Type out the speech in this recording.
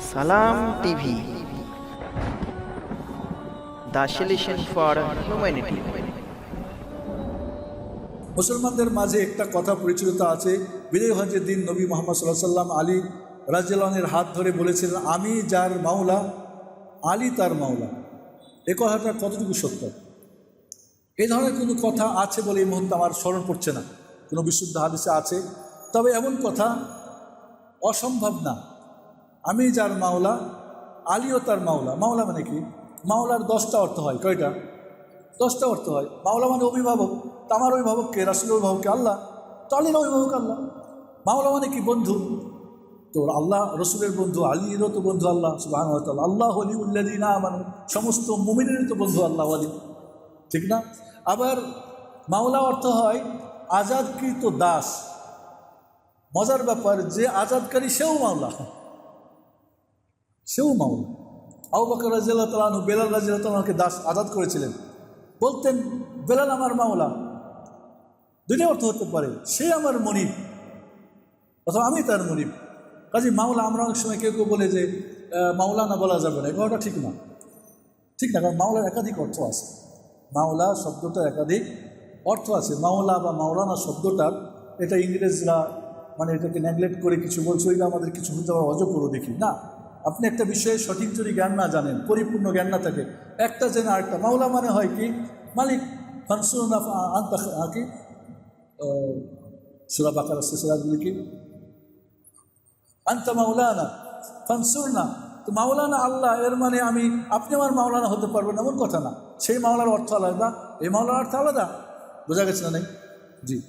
সালাম TV. The for humanity. মুসলমানদের মাঝে একটা কথা পরিচিত আছে। বিজয় হজের দিন নবী মোহাম্মদ সাল্লাহ সাল্লাম আলী রাজ্লানের হাত ধরে বলেছিলেন, আমি যার মাওলা, আলী তার মাওলা। এ কথাটা কতটুকু সত্য? এই ধরনের কোনো কথা আছে বলে এই মুহূর্তে আমার স্মরণ পড়ছে না। কোনো বিশুদ্ধ হাদিসে আছে। তবে এমন কথা অসম্ভব না। আমি যার মাওলা আলীও তার মাওলা। মাওলা মানে কি? মাওলার দশটা অর্থ হয়। কয়টা? দশটা অর্থ হয়। মাওলা মানে অভিভাবক। তামার অভিভাবককে রাসুলের অভিভাবককে আল্লাহ। তো আলীর অভিভাবক আল্লাহ। মাওলা মানে কি? বন্ধু। তো আল্লাহ, রসুলের বন্ধু, আলীরও তো বন্ধু আল্লাহ সুবাহ আল্লাহ হলি উল্লাদিনা মানে সমস্ত মুমিনেরই তো বন্ধু আল্লাহ আলী ঠিক না? আবার মাওলা অর্থ হয় আজাদকৃত দাস। মজার ব্যাপার, যে আজাদকারী সেও মাওলা। সেও মাওলা আবু বকর রাজিয়াল্লাহ তালু বেলাল রাজিয়াল্লাহ তালকে দাস আজাদ করেছিলেন। বলতেন, বেলাল আমার মাওলা। দুইটা অর্থ হতে পারে, সে আমার মনিব অথবা আমি তার মনিব। কাজে মাওলা, আমরা অনেক সময় কেউ কেউ বলে যে মাওলা না বলা যাবে না। কথাটা ঠিক না। ঠিক না, কারণ মাওলার একাধিক অর্থ আছে। মাওলা শব্দটার একাধিক অর্থ আছে। মাওলা বা মাওলানা শব্দটার এটা ইংরেজরা মানে এটাকে নেগলেক্ট করে কিছু বলছে, ওইটা আমাদের কিছু হতে পারে অজ করে দেখি। না। আপনি একটা বিষয়ে সঠিক যদি জ্ঞান না জানেন, পরিপূর্ণ জ্ঞান না থাকে, একটা জেনে আরেকটা। মাওলা মানে হয় কি? মালিক কি? সুরা সুরাগুলি কি? আন্তা মাওলানা তো মাওলানা আল্লাহ, এর মানে আমি, আপনি আমার মাওলানা হতে পারবেন এমন কথা না। সেই মাওলার অর্থ আলাদা, এই মাওলার অর্থ আলাদা। বোঝা গেছে না নাই? জি।